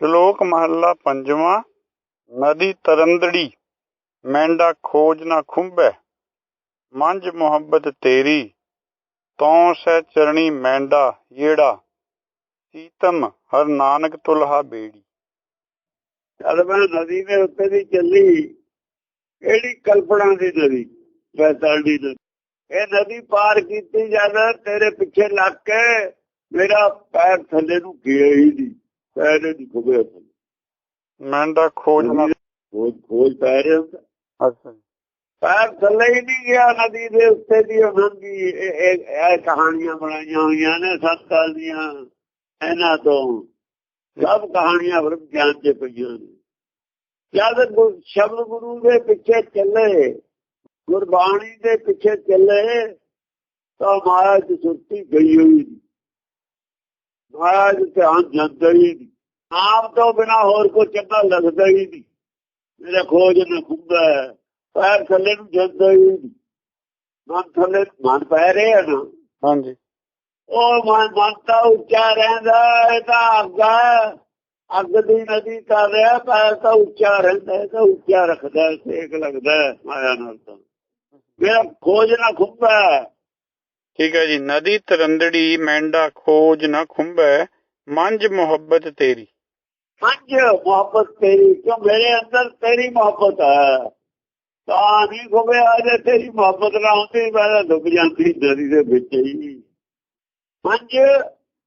ਸ਼ਲੋਕ ਮਹੱਲਾ ਪੰਜਵਾਂ, ਨਦੀ ਤਰੰਦੜੀ, ਮੈਂਡਾ ਖੋਜ ਨਾ ਖੁੰਬੈ ਮੰਝ ਮੁਹੱਬਤ ਤੇਰੀ, ਤੌ ਸਹਿ ਚਰਣੀ ਮੈਂਡਾ ਯੇੜਾ ਸੀਤਮ ਹਰ ਨਾਨਕ ਤੁਲਹਾ ਬੇੜੀ। ਜਦ ਮੈਂ ਨਦੀ ਦੇ ਉੱਤੇ ਦੀ ਚੱਲੀ, ਕਿਹੜੀ ਕਲਪਨਾ ਦੀ ਨਦੀ? ਵੈਸਾਲ ਦੀ ਨਦੀ। ਇਹ ਨਦੀ ਪਾਰ ਕੀਤੀ ਜਦ, ਤੇਰੇ ਪਿੱਛੇ ਲੱਗ ਕੇ ਮੇਰਾ ਪੈਰ ਥੱਲੇ ਨੂੰ ਗਿਆ ਹੀ ਨਹੀਂ। ਪੈਰ ਮੈਂਡਾ ਖੋਜ ਨਾ ਖੋਜ ਖੋਜ ਪੈ ਰਿਹਾ ਹੁੰਦਾ ਅੱਛਾ। ਪੈਰ ਥੱਲੇ ਹੀ ਨਹੀਂ ਗਿਆ ਨਦੀ ਦੇ ਉੱਤੇ ਦੀ ਉਹਨਾਂ ਦੀ ਇਹ ਕਹਾਣੀਆਂ ਬਣਾਈਆਂ ਹੋਈਆਂ ਨੇ ਸਤਕਾਲ ਦੀਆਂ ਇਹਨਾਂ ਤੋਂ। ਸਭ ਕਹਾਣੀਆਂ ਵਰਗ ਗਿਆਨ ਚ ਪਈਆਂ ਨੇ। ਜਦ ਸ਼ਬਦ ਗੁਰੂ ਦੇ ਪਿੱਛੇ ਚੱਲੇ ਗੁਰਬਾਣੀ ਦੇ ਪਿੱਛੇ ਚੱਲੇ ਤਾਂ ਮਾਇਆ ਦੀ ਸੁਰਤੀ ਗਈ ਹੋਈ। ਦੇ ਧਿਆਨ ਜਾਂਦਾ ਹੀ ਨਹੀਂ। ਆਪ ਤੋਂ ਬਿਨਾ ਹੋਰ ਕੋਈ ਚੰਗਾ ਲੱਗਦਾ ਹੀ ਨਹੀਂ। ਮੇਰਾ ਖੋਜ ਨਾ ਖੁੰਦਾ ਪੈਰ ਥੱਲੇ ਨੂੰ ਜਾਂਦਾ ਹੀ ਨਹੀਂ। ਮਨ ਥੱਲੇ ਮਨ ਪੈ ਰਿਹਾ ਨਾ। ਹਾਂਜੀ। ਉਹ ਮਨ ਮਨ ਤਾਂ ਉੱਚਾ ਰਹਿੰਦਾ ਇਹ ਤਾਂ ਅੱਗ। ਅੱਗ ਦੀ ਨਦੀ ਕਰ ਰਿਹਾ ਪੈਰ ਤਾਂ ਉੱਚਾ ਰਹਿੰਦਾ ਤਾਂ ਉੱਚਾ ਰੱਖਦਾ ਸੇਕ ਲੱਗਦਾ ਮਾਇਆ ਨਾਲ ਤਾਂ। ਮੇਰਾ ਖੋਜ ਨਾ ਖੁੰਬਾ ਠੀਕ ਹੈ ਜੀ, ਨਦੀ ਤਰੰਦੜੀ ਮੈਂਡਾ ਖੋਜ ਨਾ ਖੁੰਬੈ ਮੰਝ ਮੁਹੱਬਤ ਤੇਰੀ। ਮੰਝ ਮੁਹੱਬਤ ਤੇਰੀ, ਕਿਉਂ ਮੇਰੇ ਅੰਦਰ ਤੇਰੀ ਮੁਹੱਬਤ ਹੈ? ਤਾਂ ਨਹੀਂ ਖੁੰਬਿਆ ਜੇ ਤੇਰੀ ਮੁਹੱਬਤ ਨਾ ਹੁੰਦੀ, ਮੈਂ ਡੁੱਬ ਜਾਂਦੀ ਨਦੀ ਦੇ ਵਿੱਚ ਹੀ। ਮੰਝ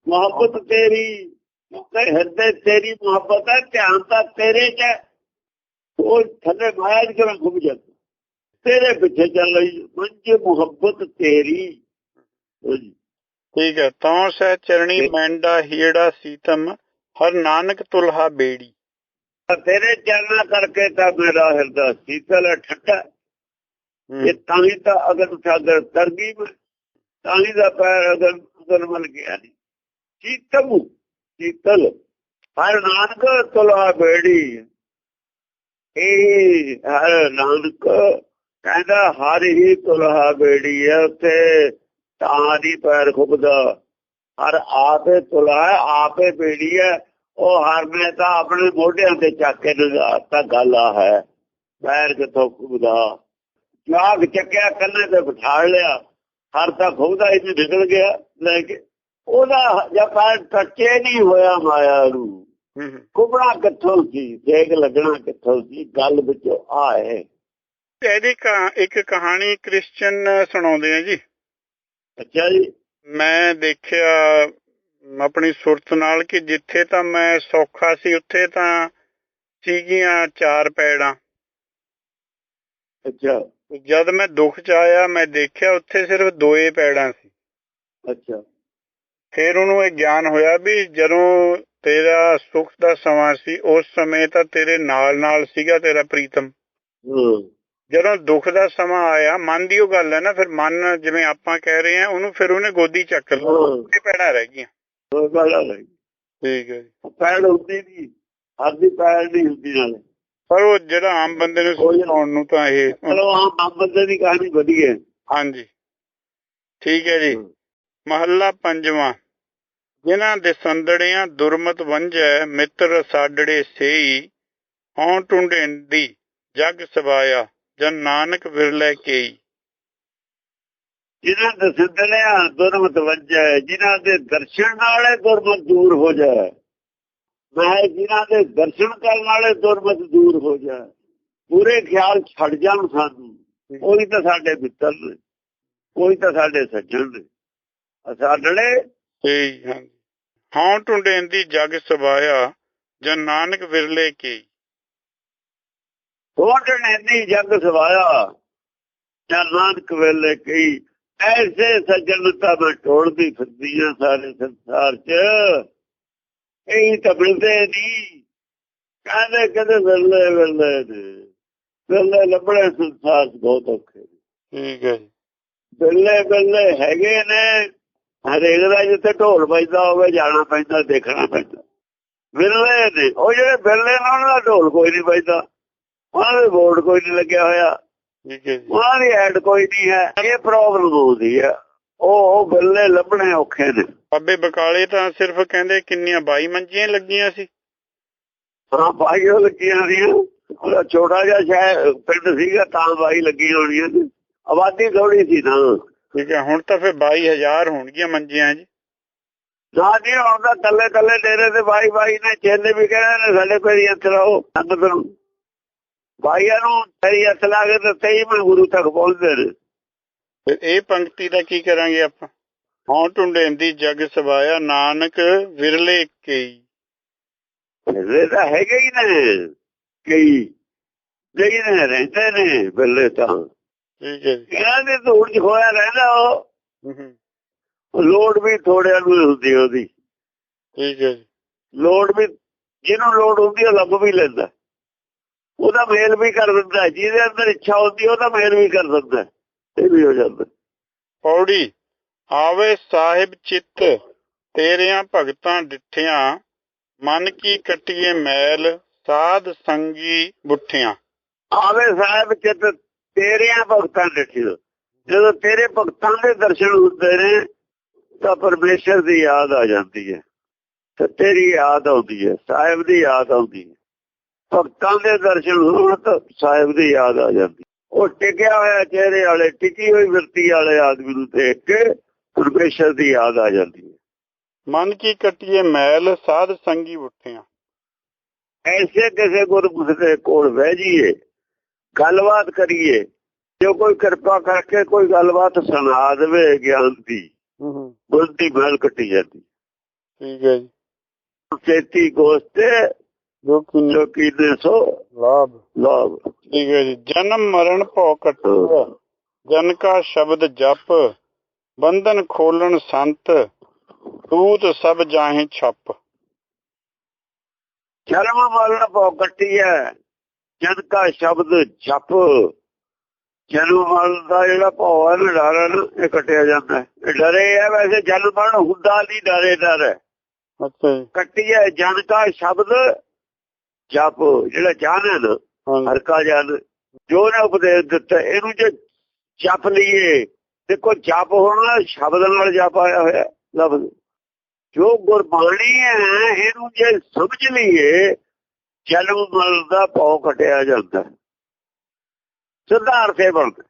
ਮੁਹੱਬਤ ਤੇਰੀ ਕਿਉਂਕਿ ਹਿਰਦੇ ਤੇਰੀ ਮੁਹੱਬਤ ਹੈ, ਧਿਆਨ ਤਾਂ ਤੇਰੇ 'ਚ ਹੈ। ਉਹ ਥੱਲੇ ਮਾਇਆ ਦੀ ਕਿਵੇਂ ਖੁੱਭ ਜਾਂਦਾ। ਤੇਰੇ ਪਿੱਛੇ ਚੱਲ ਰਹੀ, ਮੰਝ ਮੁਹੱਬਤ ਤੇਰੀ। ਠੀਕ ਹੈ। ਤੌ ਸਹਿ ਚਰਣੀ ਮੈਂਡਾ ਹੀੜਾ ਸੀਤਮ ਹਰ ਨਾਨਕ ਤੁਲਹਾ ਬੇੜੀ। ਤੇਰੇ ਚਰਨਾਂ ਕਰਕੇ ਤਾਂ ਮੇਰਾ ਹਿਰਦਾ ਸੀਤਲ ਹੈ। ਹੂੰ, ਇਹ ਤਾਂ ਹੀ ਤਾਂ ਅਗਰ ਸਾਗਰ ਤਰਗੀ ਤਾਂ ਹੀ ਦਾ ਪੈਰ ਅਗਰ ਅਗਰ ਮਲ ਗਿਆ ਨਹੀਂ ਸੀਤਮ ਸੀਤਲ ਹਰ ਨਾਨਕ ਤੁਲਾ ਬੇੜੀ। ਇਹ ਹਰ ਨਾਨਕ ਕਹਿੰਦਾ ਹਰ ਹੀ ਤੁਲਾ ਬੇੜੀ ਹੈ ਉੱਤੇ ਤਾਂ ਦੀ ਪੈਰ ਖੁੱਬਦਾ। ਹਰ ਆਪੇ ਤੁਲਾ ਆਪੇ ਬੇੜੀ ਹੈ ਉਹ ਹਰ ਨੇ ਤਾਂ ਆਪਣੇ ਮੋਢਿਆਂ ਤੇ ਚੱਕ ਕੇ ਨਜ਼ਾਰਤਾ ਗੱਲ ਆ ਹੈ। ਪੈਰ ਕਿਥੋਂ ਖੁੱਬਦਾ? ਜਾਗ ਚੱਕਿਆ ਕੰਨੇ ਤੇ ਬਿਠਾ ਲਿਆ। ਹਰ ਤਾਂ ਖੁੱਬਦਾ ਹੀ ਨਹੀਂ ਨਿਕਲ ਗਿਆ। ਲੈ ਕੇ ਉਹਦਾ ਜਾਂ ਪੈਰ ਟੱਚੇ ਨਹੀਂ ਹੋਇਆ ਮਾਇਆ ਨੂੰ। ਕੁਬੜਾ ਕਿੱਥੋਂ ਸੀ? ਦੇਖ ਲੱਗਣਾ ਕਿੱਥੋਂ ਸੀ? ਗੱਲ ਵਿੱਚੋਂ ਆ ਹੈ ਇਹਦੀ ਇੱਕ ਕਹਾਣੀ ਕ੍ਰਿਸਚੀਅਨ ਸੁਣਾਉਂਦੇ ਆ ਜੀ। ਅੱਛਾ ਜੀ ਮੈਂ ਦੇਖਿਆ ਆਪਣੀ ਸੁਰਤ ਨਾਲ ਕਿ ਜਿੱਥੇ ਤਾਂ ਮੈਂ ਸੌਖਾ ਸੀ ਉੱਥੇ ਤਾਂ ਸੀਗੀਆਂ ਚਾਰ ਪੈੜਾਂ। ਅੱਛਾ। ਜਦ ਮੈਂ ਦੁੱਖ ਚ ਆਇਆ ਮੈਂ ਦੇਖਿਆ ਉੱਥੇ ਸਿਰਫ ਦੋਏ ਪੈੜਾਂ ਸੀ। ਅੱਛਾ। ਫਿਰ ਉਹਨੂੰ ਇਹ ਗਿਆਨ ਹੋਇਆ ਵੀ ਜਦੋਂ ਤੇਰਾ ਸੁੱਖ ਦਾ ਸਮਾਂ ਸੀ ਉਸ ਸਮੇਂ ਤਾਂ ਤੇਰੇ ਨਾਲ ਨਾਲ ਸੀਗਾ ਤੇਰਾ ਪ੍ਰੀਤਮ। ਹਾਂ। ਜਦੋਂ ਦੁੱਖ ਦਾ ਸਮਾਂ ਆਇਆ ਮਨ ਦੀ ਉਹ ਗੱਲ ਹੈ ਨਾ ਫਿਰ ਮਨ ਜਿਵੇਂ ਆਪਾਂ ਕਹਿ ਰਹੇ ਆ ਉਹਨੂੰ ਫਿਰ ਉਹਨੇ ਗੋਦੀ ਚੱਕ ਹਾਂ। ਇਹ ਪੈੜਾਂ ਰਹਿ ਗਈਆਂ। ਆ ਰਹੀ ਠੀਕ ਹੈ ਜੀ। ਪੈੜ ਪੈੜ ਨਹੀਂ ਹੁੰਦੀ ਨਾਲੇ। ਪਰ ਉਹ ਜਿਹੜਾ ਆਮ ਬੰਦੇ ਨੂੰ ਸਮਝਾਉਣ ਨੂੰ। ਤਾਂ ਇਹ ਚਲੋ ਆਮ ਬੰਦੇ ਦੀ ਕਹਾਣੀ ਵਧੀਆ ਹੈ। ਹਾਂਜੀ। ਠੀਕ ਹੈ ਜੀ। ਮਹੱਲਾ ਪੰਜਵਾਂ। ਜਿਨ੍ਹਾਂ ਦੇ ਸੰਦੜਿਆਂ ਦੁਰਮਤ ਵੰਝੈ ਮਿੱਤਰ ਸਾਡੜੇ ਸੇਈ ਹਉ ਟੁੰਡੇਂਦੀ ਜਗ ਸਵਾਇਆ। ਜਨ ਨਾਨਕ ਵਿਰਲੇ ਕੇਈ ਜਿਨ੍ਹਾਂ ਦੇ ਸਿੱਧਲਿਆ ਦੁਰਮਤ ਵੰਜੈ ਜਿਨ੍ਹਾਂ ਦੇ ਦਰਸ਼ਨ ਨਾਲੇ ਦੁਰਮਤ ਦੂਰ ਹੋ ਜਾਏ ਮੈਂ ਜਿਨ੍ਹਾਂ ਦੇ ਦਰਸ਼ਨ ਕਰਨ ਵਾਲੇ ਦੁਰਮਤ ਦੂਰ ਹੋ ਜਾਏ ਪੂਰੇ ਖਿਆਲ ਛੱਡ ਜਾਣ ਸਾਨੂੰ ਕੋਈ ਤਾਂ ਸਾਡੇ ਮਿੱਤਰ ਨੇ ਕੋਈ ਤਾਂ ਸਾਡੇ ਸੱਜਣ ਨੇ ਸੇਈ ਹਾਂਜੀ। ਹਉ ਟੁੰਡੇਂਦੀ ਜਗ ਸਵਾਇਆ ਜਨ ਨਾਨਕ ਵਿਰਲੇ ਕੇਈ ਕੋਟ ਨੇ ਨਹੀਂ ਜਗ ਸਵਾਇਆ। ਜਾਂ ਨਾਨਕ ਵੇਲੇ ਕਈ ਐਸੇ ਸੱਜਣ ਤਾਂ ਮੈਂ ਟੋੜਦੀ ਫਿਰਦੀ ਆ ਸਾਰੇ ਸੰਸਾਰ 'ਚ। ਇਹ ਤਾਂ ਮਿਲਦੇ ਨਹੀਂ ਕਹਿੰਦੇ ਕਦੇ ਵੇਲੇ ਵੇਲੇ ਨੇ। ਵੇਲੇ ਲੱਭਣੇ ਸੰਸਾਰ 'ਚ ਬਹੁਤ ਔਖੇ ਠੀਕ ਹੈ ਵੇਲੇ ਵੇਲੇ ਹੈਗੇ ਨੇ। ਹਰੇਕ ਦਾ ਜਿੱਥੇ ਢੋਲ ਵੱਜਦਾ ਹੋਵੇ ਜਾਣਾ ਪੈਂਦਾ ਦੇਖਣਾ ਪੈਂਦਾ। ਵੇਲੇ ਨੇ। ਉਹ ਜਿਹੜੇ ਵੇਲੇ ਨੇ ਉਹਨਾਂ ਦਾ ਢੋਲ ਕੋਈ ਨਹੀਂ ਵੱਜਦਾ। ਉਹਨਾਂ ਦੇ ਬੋਰਡ ਕੋਈ ਨਹੀਂ ਲੱਗਿਆ ਹੋਇਆ। ਹੈ ਉਹਨਾਂ ਦੀ ਐਡ ਕੋਈ ਨਹੀਂ ਹੈ। ਇਹ ਪ੍ਰੋਬਲਮ ਹੁੰਦੀ ਹੈ ਉਹ ਬੱਲੇ ਲੱਭਣੇ ਔਖੇ ਨੇ। ਬਾਬੇ ਬਕਾਲੇ ਤਾਂ ਸਿਰਫ ਕਹਿੰਦੇ ਕਿੰਨੀਆਂ 22 ਮੰਜੀਆਂ ਲੱਗੀਆਂ ਸੀ। ਹਾਂ ਬਾਈਆਂ ਲੱਗੀਆਂ ਦੀਆਂ ਉਹਦਾ ਛੋਟਾ ਜਿਹਾ ਸ਼ਹਿਰ ਪਿੰਡ ਸੀਗਾ ਤਾਂ ਬਾਈ ਲੱਗੀ ਹੋਣੀਆਂ ਨੇ। ਆਬਾਦੀ ਥੋੜੀ ਸੀ ਨਾ ਠੀਕ ਹੈ ਹੁਣ ਤਾਂ ਫਿਰ 22000 ਹੋਣਗੀਆਂ ਮੰਜੀਆਂ ਜੀ। ਨਾ ਜੀ ਹੁਣ ਤਾਂ ਕੱਲੇ ਕੱਲੇ ਡੇਰੇ ਤੇ ਬਾਈ ਬਾਈ ਨੇ ਚੇਲੇ ਵੀ ਕਹਿੰਦੇ ਨੇ ਸਾਡੇ ਕੋਲ ਇੱਥੇ ਰਹੋ। ਅੰਦਰ ਨੂੰ ਬਾਈਆਂ ਨੂੰ ਤੇਰੀ ਹੱਥ ਲਾ ਕੇ ਤੇ ਤੇਈ ਮੈਂ ਗੁਰੂ ਤੱਕ ਪਹੁੰਚਦੇ ਨੇ। ਫਿਰ ਇਹ ਪੰਕਤੀ ਦਾ ਕੀ ਕਰਾਂਗੇ ਆਪਾਂ? ਹਉ ਟੁੰਡੇਂਦੀ ਜਗ ਸਵਾਇਆ ਨਾਨਕ ਵਿਰਲੇ ਕਈ। ਇਹ ਤਾਂ ਹੈਗੇ ਹੀ ਨੇ ਕਈ। ਜਿਹੜੀ ਨੇ ਰਹਿੰਦੇ ਨੇ ਬੱਲੇ ਤਾਂ। ਠੀਕ ਹੈ ਇਹਨਾਂ ਦੇ ਧੂੜ ਚ ਹੋਇਆ ਰਹਿੰਦਾ ਉਹ। ਲੋੜ ਵੀ ਥੋੜਿਆਂ ਨੂੰ ਹੁੰਦੀ ਉਹਦੀ। ਠੀਕ ਹੈ ਜੀ। ਲੋੜ ਵੀ ਜਿਹਨੂੰ ਲੋੜ ਹੁੰਦੀ ਉਹ ਲੱਭ ਵੀ ਲੈਂਦਾ। ਉਹਦਾ ਮੇਲ ਵੀ ਕਰ ਦਿੰਦਾ ਜਿਹਦੇ ਅੰਦਰ ਇੱਛਾ ਹੁੰਦੀ ਉਹਦਾ ਮੇਲ ਵੀ ਕਰ ਦਿੰਦਾ ਇਹ ਵੀ ਹੋ ਜਾਂਦਾ। ਪੌੜੀ ਆਵੇ ਸਾਹਿਬ ਚਿੱਤ ਤੇਰਿਆਂ ਭਗਤਾਂ ਡਿਠਿਆਂ ਮਨ ਕੀ ਕਟੀਏ ਮੈਲ ਸਾਧ ਸੰਗੀ ਬੁੱਠਿਆਂ ਆਵੇ ਸਾਹਿਬ ਚਿੱਤ ਤੇਰਿਆਂ ਭਗਤਾਂ ਦੇਖਿਓ ਜਦੋਂ ਤੇਰੇ ਭਗਤਾਂ ਦੇ ਦਰਸ਼ਨ ਹੁੰਦੇ ਨੇ ਤਾਂ ਪਰਮੇਸ਼ਰ ਦੀ ਯਾਦ ਆ ਜਾਂਦੀ ਹੈ। ਤੇ ਤੇਰੀ ਯਾਦ ਆਉਂਦੀ ਹੈ ਸਾਹਿਬ ਦੀ ਯਾਦ ਆਉਂਦੀ ਹੈ। ਭਗਤਾਂ ਦੇ ਦਰਸ਼ਨ ਹੋਣ ਤਾਂ ਸਾਹਿਬ ਦੀ ਯਾਦ ਆ ਜਾਂਦੀ। ਉਹ ਟਿਕਿਆ ਹੋਇਆ ਚਿਹਰੇ ਵਾਲੇ ਟਿਕੀ ਹੋਈ ਵਰਤੀ ਵਾਲੇ ਆਦਮੀ ਨੂੰ ਦੇਖ ਕੇ ਪਰਮੇਸ਼ਰ ਦੀ ਯਾਦ ਆ ਜਾਂਦੀ ਹੈ। ਮਨ ਕੀ ਕਟੀਏ ਮੈਲ ਸਾਧ ਸੰਗੀ ਬੁੱਠਿਆਂ ਐਸੇ ਕਿਸੇ ਗੁਰਮੁਖ ਦੇ ਕੋਲ ਬਹਿ ਜਾਈਏ ਗੱਲਬਾਤ ਕਰੀਏ ਜੋ ਕੋਈ ਕਿਰਪਾ ਕਰਕੇ ਕੋਈ ਗੱਲਬਾਤ ਸੁਣਾ ਦੇਵੇ ਗਿਆਨ ਦੀ ਹੂੰ ਹੂੰ। ਬੁੱਧੀ ਮੈਲ ਕੱਟੀ ਜਾਂਦੀ। ਠੀਕ ਹੈ ਜੀ। ਚੇਤੀ ਗੋਸਤੇ ਜੋ ਕਿ ਜੋ ਕੀਨੇ ਸੋ ਲਾਭ। ਲਾਭ। ਠੀਕ ਹੈ ਜੀ। ਜਨਮ ਮਰਨ ਭਉ ਕਟਿਆ ਜਨ ਕਾ ਸ਼ਬਦ ਜਪ। ਬੰਧਨ ਖੋਲਣ ਸੰਤ। ਦੂਤ ਸਭ ਜਾਹੇ ਛਪ। ਜਨਮ ਮਰਨ ਭੋ ਕੱਟੀ ਹੈ ਜਨ ਕਾ ਸ਼ਬਦ ਜਪ। ਜਨਮ ਮਰਨ ਦਾ ਜਿਹੜਾ ਭੋ ਹੈ ਨਾ ਡਰ ਹੈ ਨਾ ਇਹ ਕੱਟਿਆ ਜਾਂਦਾ ਹੈ। ਡਰੇ ਹੈ ਵੈਸੇ ਜਨਮ ਮਰਨ ਹੁੰਦਾ ਨਹੀਂ ਡਰੇ ਡਰ ਹੈ। ਅੱਛਾ ਕੱਟੀ ਹੈ ਜਨ ਕਾ ਸ਼ਬਦ। ਜਪ ਜਿਹੜਾ ਜਾਣ ਹੈ ਨਾ ਹਾਂਜੀ ਹਰ ਕਾ ਜਨ ਜੋ ਨੇ ਉਪਦੇਸ਼ ਦਿੱਤਾ ਇਹਨੂੰ ਜੇ ਜਪ ਲਈਏ ਦੇਖੋ ਜਪ ਹੋਣਾ ਸ਼ਬਦ ਨਾਲ ਜਪ ਆਇਆ ਹੋਇਆ ਲਫ਼ਜ਼। ਜੋ ਗੁਰਬਾਣੀ ਹੈ ਇਹਨੂੰ ਜੇ ਸਮਝ ਲਈਏ ਜਨਮ ਮਰਨ ਦਾ ਭੌ ਕਟਿਆ ਜਾਂਦਾ। ਸਿੱਧਾ ਅਰਥ ਬਣਦਾ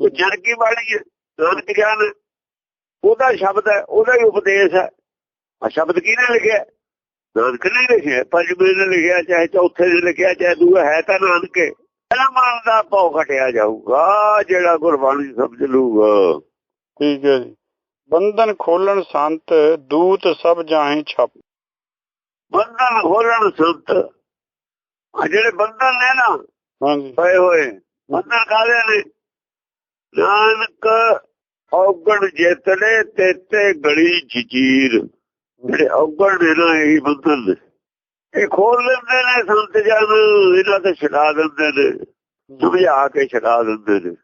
ਉਹ ਜਨ ਕੀ ਬਾਣੀ ਹੈ ਨਾਨਕ ਗਿਆਨ। ਉਹਦਾ ਸ਼ਬਦ ਹੈ ਉਹਦਾ ਹੀ ਉਪਦੇਸ਼ ਹੈ। ਆ ਸ਼ਬਦ ਕਿਹਨੇ ਲਿਖਿਆ? ਨਾਨਕ ਨੇ ਲਿਖਿਆ ਪੰਜਵੇਂ ਨੇ ਲਿਖਿਆ ਚਾਹੇ ਚੌਥੇ ਨੇ ਲਿਖਿਆ ਚਾਹੇ ਦੂਆ ਹੈ ਤਾਂ ਨਾਨਕ ਪਹਿਲਾ ਮਨ ਦਾ ਭੌ ਘਟਿਆ ਜਾਊਗਾ ਜਿਹੜਾ ਗੁਰਬਾਣੀ ਸਮਝ ਲੂਗਾ ਠੀਕ ਹੈ ਜੀ। ਬੰਧਨ ਖੋਲਣ ਸੰਤ ਦੂਤ ਸਭ ਜਾਹੇ ਛਪ। ਬੰਧਨ ਖੋਲਣ ਸੰਤ। ਜਿਹੜੇ ਬੰਧਨ ਨੇ ਨਾ ਹਾਂਜੀ। ਪਏ ਹੋਏ ਬੰਧਨ ਕਾਹਦੇ ਨੇ? ਨਾਨਕ ਔਗਣ ਜੇਤਲੇ ਤੇਤੇ ਗਲੀ ਜਜੀਰ। ਜਿਹੜੇ ਔਗਣ ਨੇ ਨਾ ਇਹੀ ਬੰਧਨ ਨੇ। ਇਹ ਖੋਲ ਲੈਂਦੇ ਨੇ ਸੰਤ ਜਨ ਇਹਨਾਂ ਤੇ ਛਡਾ ਦਿੰਦੇ ਨੇ ਸਮਝਾ ਕੇ ਛਡਾ ਦਿੰਦੇ ਨੇ।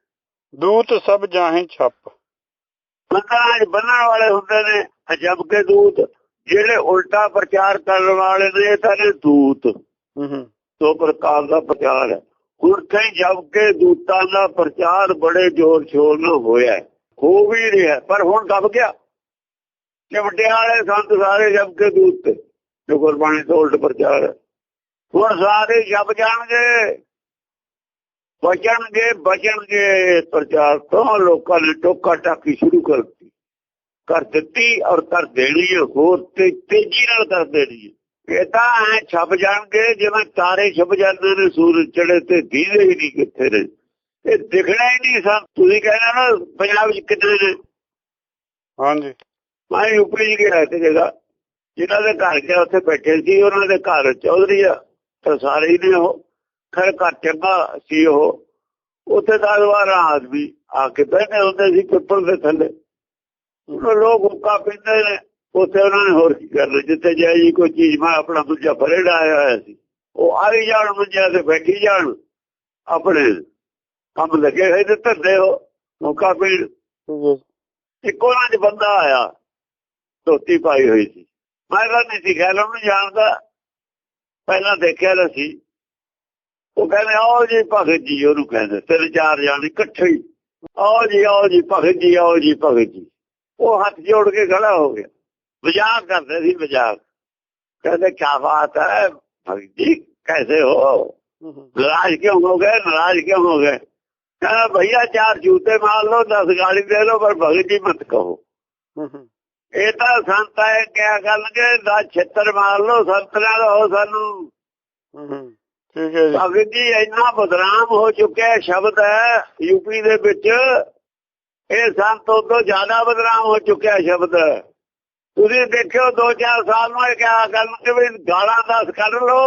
ਦੂਤ ਸਭ ਜਾਹੇ ਛਪ। ਬੰਦਾਂ ਬੰਨਣ ਵਾਲੇ ਹੁੰਦੇ ਨੇ ਅਜਬ ਕੇ ਦੂਤ। ਜਿਹੜੇ ਉਲਟਾ ਪ੍ਰਚਾਰ ਕਰਨ ਵਾਲੇ ਨੇ ਇਹ ਤਾਂ ਦੂਤ। ਹੂੰ ਦੋ ਪ੍ਰਕਾਰ ਦਾ ਪ੍ਰਚਾਰ ਹੈ। ਹੁਣ ਕਈ ਜਬ ਕੇ ਦੂਤਾਂ ਦਾ ਪ੍ਰਚਾਰ ਬੜੇ ਜ਼ੋਰ ਸ਼ੋਰ ਨਾਲ ਹੋਇਆ ਹੈ। ਹੋ ਵੀ ਰਿਹਾ ਪਰ ਹੁਣ ਦਬ ਗਿਆ। ਕਿ ਵੱਡੇ ਸੰਤ ਸਾਰੇ ਜਬ ਕੇ ਦੂਤ ਜੋ ਗੁਰਬਾਣੀ ਤੋਂ ਉਲਟ ਪ੍ਰਚਾਰ ਹੁਣ ਸਾਰੇ ਜਪ ਜਾਣਗੇ ਬਚਣਗੇ ਬਚਣਗੇ ਪ੍ਰਚਾਰ ਤੋਂ ਲੋਕਾਂ ਨੇ ਟੋਕਾ ਟਾਕੀ ਸ਼ੁਰੂ ਕਰ ਦਿੱਤੀ। ਕਰ ਦਿੱਤੀ ਔਰ ਕਰ ਦੇਣੀ ਹੋਰ ਤੇ ਤੇਜ਼ੀ ਨਾਲ ਕਰ ਦੇਣੀ ਇਹ ਤਾਂ ਐ ਛਪ ਜਾਣਗੇ, ਜਿਵੇਂ ਤਾਰੇ ਛਪ ਜਾਂਦੇ ਨੇ, ਸੂਰਜ ਚੜੇ ਤੇ ਦੀਦੇ ਹੀ ਨਹੀਂ ਕਿੱਥੇ ਨੇ। ਇਹ ਦਿਖਣਾ ਹੀ ਨਹੀਂ ਸਨ ਤੁਸੀਂ ਕਹਿੰਦੇ ਨਾ, ਪੰਜਾਬ ਵਿੱਚ ਕਿੰਨੇ ਨੇ? ਹਾਂਜੀ। ਮੈਂ ਯੂਪੀ ਜੀ ਗਿਆ ਤੇ ਜਗ੍ਹਾ ਜਿਨ੍ਹਾਂ ਦੇ ਘਰ ਗਿਆ ਉੱਥੇ ਬੈਠੇ ਸੀ ਉਹਨਾਂ ਦੇ ਘਰ ਚੌਧਰੀ ਆ ਤਾਂ ਸਾਰੇ ਹੀ ਨੇ ਉਹ ਖਰ ਘਰ ਚੰਗਾ ਸੀ ਉਹ। ਉੱਥੇ ਦਸ ਬਾਰਾਂ ਆਦਮੀ ਆ ਕੇ ਬੈਠੇ ਹੁੰਦੇ ਸੀ ਪਿੱਪਲ ਦੇ ਥੱਲੇ। ਉਹ ਲੋਕ ਹੁੱਕਾ ਪੀਂਦੇ ਨੇ ਉੱਥੇ ਉਹਨਾਂ ਨੇ ਹੋਰ ਕੀ ਕਰਨਾ ਜਿੱਥੇ ਜਾਈ ਜੀ ਕੋਈ ਚੀਜ਼ ਮੈਂ ਆਪਣਾ ਦੂਜਾ ਫਰੇੜਾ ਆਇਆ ਹੋਇਆ ਸੀ। ਉਹ ਆਈ ਜਾਣ ਮੁੰਜਿਆ ਤੇ ਬੈਠੀ ਜਾਣ ਆਪਣੇ ਕੰਮ ਲੱਗੇ ਹੋਏ ਤੇ ਧੰਦੇ ਹੋ ਹੁੱਕਾ ਪੀਣ। ਇੱਕ 'ਚ ਬੰਦਾ ਆਇਆ ਧੋਤੀ ਪਾਈ ਹੋਈ ਸੀ। ਮੈਂ ਤਾਂ ਨਹੀਂ ਸੀ ਗੱਲ ਉਹਨੂੰ ਜਾਣਦਾ। ਪਹਿਲਾਂ ਦੇਖਿਆ ਤਾਂ ਸੀ। ਉਹ ਕਹਿੰਦੇ, ਆਓ ਜੀ ਭਗਤ ਜੀ, ਉਹਨੂੰ ਕਹਿੰਦੇ, ਤਿੰਨ ਚਾਰ ਜਾਣੇ ਇਕੱਠੇ ਹੀ। ਆਓ ਜੀ ਆਓ ਜੀ, ਭਗਤ ਜੀ, ਆਓ ਜੀ, ਭਗਤ ਜੀ। ਉਹ ਹੱਥ ਜੋੜ ਕੇ ਖੜਾ ਹੋ ਗਿਆ। ਮਜ਼ਾਕ ਕਰਦੇ ਸੀ, ਮਜ਼ਾਕ। ਕਹਿੰਦੇ ਕੀ ਬਾਤ ਹੈ, ਭਗਤ ਜੀ, ਕੈਸੇ ਹੋ? ਨਾਰਾਜ਼ ਕਿਉਂ ਹੋ ਗਏ, ਨਾਰਾਜ਼ ਕਿਉਂ ਹੋ ਗਏ? ਕਹਿੰਦਾ, ਭਈਆ, ਚਾਰ ਜੂਤੇ ਮਾਰ ਲੋ 10 ਗਾਲੀ ਦੇ ਲੋ ਪਰ ਭਗਤ ਜੀ ਮਤ ਕਹੋ। ਇਹ ਤਾਂ ਸੰਤ ਹੈ ਕਿਆ ਕਰਨਗੇ? ਦਾ ਛੇਤਰ ਮਾਰ ਲੋ ਸੰਤ ਨਾਲ ਹੋ ਸਾਨੂੰ। ਠੀਕ ਹੈ ਜੀ। ਭਗਤ ਜੀ ਇੰਨਾ ਬਦਨਾਮ ਹੋ ਚੁੱਕਿਆ ਸ਼ਬਦ ਹੈ ਯੂਪੀ ਦੇ ਵਿੱਚ। ਇਹ ਸੰਤ ਤੋਂ ਜ਼ਿਆਦਾ ਬਦਨਾਮ ਹੋ ਚੁੱਕਿਆ ਸ਼ਬਦ। ਤੁਸੀਂ ਦੇਖਿਓ 2-4 ਸਾਲ ਨੂੰ ਇਹ ਕਿਆ ਕਰਨਗੇ ਵੀ ਗਾਲਾਂ ਦਸ ਕੱਢ ਲੋ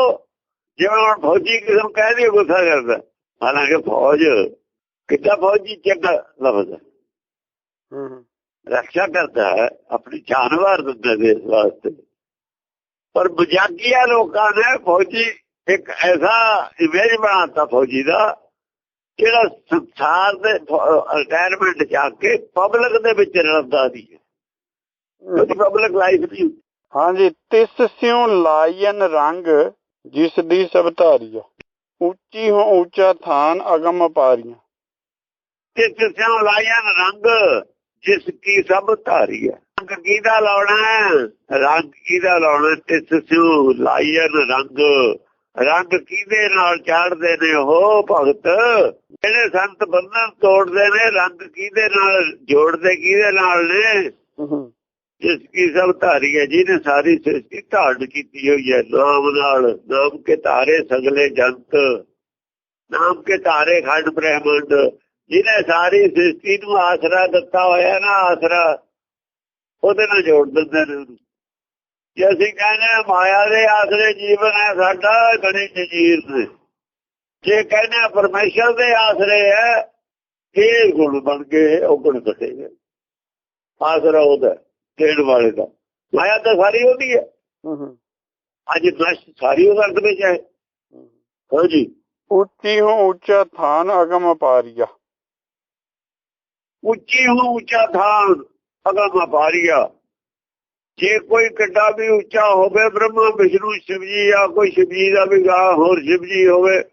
ਜਿਵੇਂ ਹੁਣ ਫੌਜੀ ਕਿਸਮ ਕਹਿ ਦੀ ਗੁੱਸਾ ਕਰਦਾ। ਹਾਲਾਂਕਿ ਫੌਜ ਕਿੱਦਾਂ ਫੌਜੀ? ਚੰਗਾ ਲਫ਼ਜ਼ ਹੈ। ਰੱਖਿਆ ਕਰਦਾ ਹੈ ਆਪਣੀ ਜਾਨ ਵਾਰ ਦਿੰਦਾ ਦੇਸ਼ ਵਾਸਤੇ। ਪਰ ਬਜਾਗੀਆ ਲੋਕਾਂ ਨੇ ਫੌਜੀ ਇੱਕ ਐਸਾ ਇਮੇਜ ਬਣਾਤਾ ਫੌਜੀ ਦਾ ਜਿਹੜਾ ਸੰਸਾਰ ਦੇ ਰਿਟਾਇਰਮੈਂਟ ਜਾ ਕੇ ਪਬਲਿਕ ਦੇ ਵਿੱਚ ਰਲਦਾ ਦੀ ਹੈ। ਪਬਲਿਕ ਲਾਈਫ ਦੀ ਹਾਂਜੀ ਤਿਸ ਸਿਉ ਲਾਇਨ ਰੰਗ ਜਿਸ ਦੀ ਸਭ ਧਾਰੀਆ ਉੱਚੀ ਹੋ ਉੱਚਾ ਥਾਨ ਅਗਮ ਅਪਾਰੀਆਂ ਤਿਸ ਸਿਉ ਲਾਇਨ ਰੰਗ ਜਿਸ ਕੀ ਸਭ ਧਾਰੀ ਹੈ। ਰੰਗ ਕਿਹਦਾ ਲਾਉਣਾ ਹੈ? ਰੰਗ ਕਿਹਦਾ ਲਾਉਣਾ? ਤਿਸ ਸਿਉ ਲਾਇਨ ਰੰਗ। ਰੰਗ ਕਿਹਦੇ ਨਾਲ ਚਾੜਦੇ ਨੇ ਹੋ ਭਗਤ? ਜਿਹੜੇ ਸੰਤ ਬੰਧਨ ਤੋੜਦੇ ਨੇ ਰੰਗ ਕਿਹਦੇ ਨਾਲ ਜੋੜਦੇ ਕਿਹਦੇ ਨਾਲ ਨੇ? ਜਿਸ ਕੀ ਸਭ ਧਾਰੀ ਹੈ ਜਿਹਨੇ ਸਾਰੀ ਸ੍ਰਿਸ਼ਟੀ ਧਾਰਨ ਕੀਤੀ ਹੋਈ ਹੈ। ਨਾਮ ਨਾਲ ਨਾਮ ਕੇ ਧਾਰੇ ਸਗਲੇ ਜੰਤ। ਨਾਮ ਕੇ ਧਾਰੇ ਖੰਡ ਬ੍ਰਹਮੰਡ। ਜਿਹਨੇ ਸਾਰੀ ਸ੍ਰਿਸ਼ਟੀ ਨੂੰ ਆਸਰਾ ਦਿੱਤਾ ਹੋਇਆ ਨਾ ਆਸਰਾ ਉਹਦੇ ਨਾਲ ਜੋੜ ਦਿੰਦੇ ਨੇ ਉਹਨੂੰ। ਜੇ ਅਸੀਂ ਕਹਿੰਦੇ ਹਾਂ ਮਾਇਆ ਦੇ ਆਸਰੇ ਜੀਵਨ ਹੈ ਸਾਡਾ ਗਣੀ ਜੀਰ ਨੇ। ਜੇ ਕਹਿੰਦੇ ਹਾਂ ਪਰਮੇਸ਼ਰ ਦੇ ਆਸਰੇ ਹੈ ਇਹ ਗੁਣ ਬਣ ਗਏ ਉਹ ਗੁਣ ਘਟੇ ਗਏ ਆਸਰਾ ਉਹਦਾ ਦੇਣ ਵਾਲੇ ਦਾ। ਮਾਇਆ ਤਾਂ ਸਾਰੀ ਉਹਦੀ ਹੈ। ਅੱਜ ਨਸ਼ਟ ਸਾਰੀ ਉਹਦਾ ਅੰਤ ਵਿੱਚ ਹੈ। ਹਾਂਜੀ। ਉੱਚੀ ਹੋ ਉੱਚਾ ਥਾਨ ਅਗਮ ਅਪਾਰੀਆ। ਉੱਚੀ ਹੋ ਉੱਚਾ ਥਾਨ ਅਗਮ ਅਪਾਰੀਆ ਜੇ ਕੋਈ ਕਿੱਡਾ ਵੀ ਉੱਚਾ ਹੋਵੇ ਬ੍ਰਹਮਾ ਵਿਸ਼ਨੂੰ ਸ਼ਿਵ ਜੀ ਜਾਂ ਕੋਈ ਸ਼ਿਵ ਜੀ ਦਾ ਵੀ ਗਾ ਹੋਰ ਸ਼ਿਵ ਜੀ ਹੋਵੇ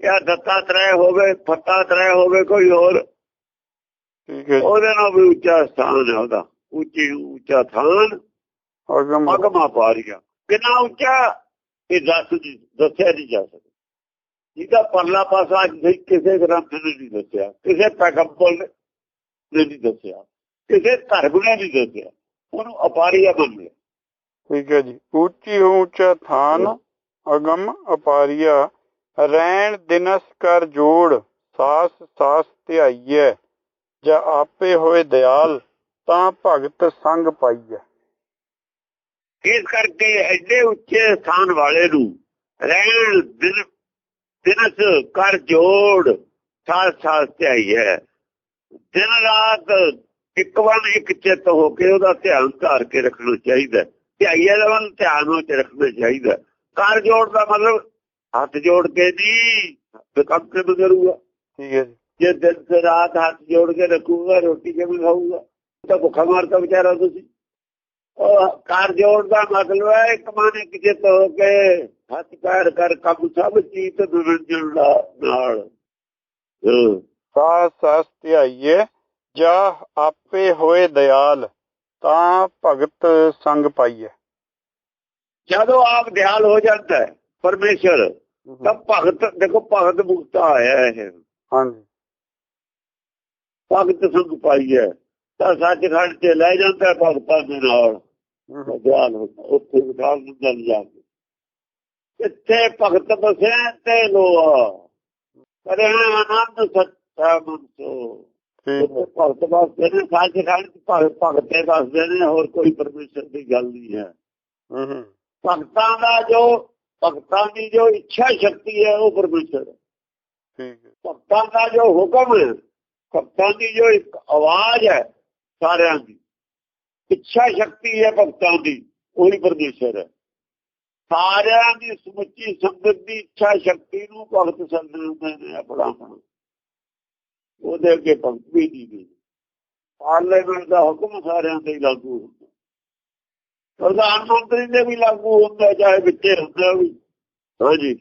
ਜਾਂ ਦੱਤਾਤਰੈ ਹੋਵੇ ਫੱਤਾਤਰੈ ਹੋਵੇ ਕੋਈ ਹੋਰ ਠੀਕ ਹੈ ਜੀ। ਉਹਦੇ ਨਾਲ ਵੀ ਉੱਚਾ ਸਥਾਨ ਹੈ ਉਹਦਾ। ਉੱਚੀ ਉੱਚਾ ਥਾਨ ਅਗਮ ਪਾਰੀਆ ਕਿੰਨਾ ਉੱਚਾ? ਇਹ ਦੱਸ ਦੱਸਿਆ ਨਹੀਂ ਜਾ ਸਕਦਾ। ਜਿਹਦਾ ਪਰਲਾ ਪਾਸਾ ਕਿਸੇ ਗ੍ਰੰਥ ਨੇ ਨਹੀਂ ਦੱਸਿਆ। ਕਿਸੇ ਪੈਗੰਬਰ ਨੇ ਨਹੀਂ ਦੱਸਿਆ ਕਿਸੇ ਧਰਮ ਨੇ ਨਹੀਂ ਦੱਸਿਆ। ਉਹਨੂੰ ਅਪਾਰੀਆ ਲਿਆ। ਠੀਕ ਹੈ ਜੀ। ਉੱਚੀ ਉੱਚਾ ਥਾਨ ਅਗਮ ਅਪਾਰੀਆ ਰੈਣ ਦਿਨਸ ਕਰ ਜੋੜ ਸਾਸ ਸਾਸ ਧਿਆਈਐ। ਜਾਂ ਆਪੇ ਹੋਏ ਦਿਆਲ ਤਾਂ ਭਗਤ ਸੰਗ ਪਾਈਐ। ਇਸ ਕਰਕੇ ਐਡੇ ਉੱਚੇ ਸਥਾਨ ਵਾਲੇ ਨੂੰ ਰਹਿਣ ਦਿਨ ਦਿਨਸ ਕਰ ਜੋੜ ਸਾਥ ਸਾਥ ਧਿਆਈ ਹੈ ਦਿਨ ਰਾਤ ਇੱਕ ਵਾਰ ਇੱਕ ਚਿੱਤ ਹੋ ਕੇ ਉਹਦਾ ਧਿਆਨ ਧਾਰ ਕੇ ਰੱਖਣਾ ਚਾਹੀਦਾ ਧਿਆਈਏ ਦਾ ਮਨ ਧਿਆਨ ਵਿੱਚ ਰੱਖਣਾ ਚਾਹੀਦਾ ਕਰ ਜੋੜ ਦਾ ਮਤਲਬ ਹੱਥ ਜੋੜ ਕੇ ਨਹੀਂ ਕੰਮ ਕਿਵੇਂ ਕਰੂਗਾ? ਠੀਕ ਹੈ ਜੀ। ਦਿਨ ਤੇ ਰਾਤ ਹੱਥ ਜੋੜ ਕੇ ਰੱਖੂਗਾ ਰੋਟੀ ਕਿਵੇਂ ਖਾਊਗਾ? ਤਾਂ ਭੁੱਖਾ ਮਾਰਦਾ ਵਿਚਾਰਾ ਤੁਸੀਂ। ਉਹ ਕਾਰ ਜੋੜ ਦਾ ਮਤਲਬ ਹੈ ਇੱਕ ਮਨ ਇੱਕ ਚਿੱਤ ਹੋ ਕੇ ਹੱਥ ਪੈਰ ਕਰ ਕੰਮ ਸਭ ਚੀਜ਼ ਤੇ ਨਿਰੰਜਨ ਨਾਲ। ਹਾਂ। ਸਾਸ ਸਾਸ ਧਿਆਈਐ ਜਾਂ ਆਪੇ ਹੋਏ ਦਿਆਲ ਤਾਂ ਭਗਤ ਸੰਗ ਪਾਈਐ ਜਦੋਂ ਆਪ ਦਿਆਲ ਹੋ ਜਾਂਦਾ ਹੈ ਪਰਮੇਸ਼ਰ ਤਾਂ ਭਗਤ ਦੇਖੋ ਭਗਤ ਮੁਕਤਾ ਆਇਆ ਹੈ ਹਾਂਜੀ। ਭਗਤ ਸੰਗ ਪਾਈ ਹੈ ਤਾਂ ਸੱਚਖੰਡ ਤੇ ਲੈ ਜਾਂਦਾ ਹੈ ਭਗਤਾਂ ਦੇ ਨਾਲ। ਦਿਆਲ ਉੱਥੇ ਵਿਕਾਸ ਦਿੰਦਾ ਜਾ ਕੇ। ਇੱਥੇ ਭਗਤ ਬਸੇ ਤੇ ਲੋਆ ਕਰੇ ਆਨੰਦ ਸੱਚਾ ਭਗਤ ਬਸਦੇ ਨੇ ਭਗਤ ਬਸਦੇ ਨੇ ਹੋਰ ਕੋਈ ਪਰਮੇਸ਼ਰ ਦੀ ਗੱਲ ਨਹੀਂ ਹੈ। ਭਗਤਾਂ ਦਾ ਜੋ ਭਗਤਾਂ ਦੀ ਜੋ ਇੱਛਾ ਸ਼ਕਤੀ ਹੈ ਉਹ ਪਰਮੇਸ਼ਰ ਭਗਤਾਂ ਦਾ ਜੋ ਹੁਕਮ ਹੈ ਭਗਤਾਂ ਦੀ ਜੋ ਇੱਕ ਆਵਾਜ਼ ਹੈ ਸਾਰਿਆਂ ਦੀ ਇੱਛਾ ਸ਼ਕਤੀ ਹੈ ਭਗਤਾਂ ਦੀ ਉਹੀ ਪਰਮੇਸ਼ਰ ਹੈ। ਸਾਰਿਆਂ ਦੀ ਸਮੁੱਚੀ ਸੰਗਤ ਦੀ ਇੱਛਾ ਸ਼ਕਤੀ ਨੂੰ ਭਗਤ ਸਮਝਦੇ ਨੇ ਆਪਣਾ ਆਪਣਾ ਉਹਦੇ ਅੱਗੇ ਭਗਤ ਵੀ ਨਹੀਂ ਨੇ ਪਾਰਲੀਮੈਂਟ ਦਾ ਹੁਕਮ ਸਾਰਿਆਂ ਤੇ ਲਾਗੂ ਹੁੰਦਾ। ਪ੍ਰਧਾਨ ਮੰਤਰੀ ਦੇ ਵੀ ਲਾਗੂ ਹੁੰਦਾ, ਚਾਹੇ ਵਿੱਚੇ ਹੁੰਦਾ ਵੀ। ਹਾਂਜੀ।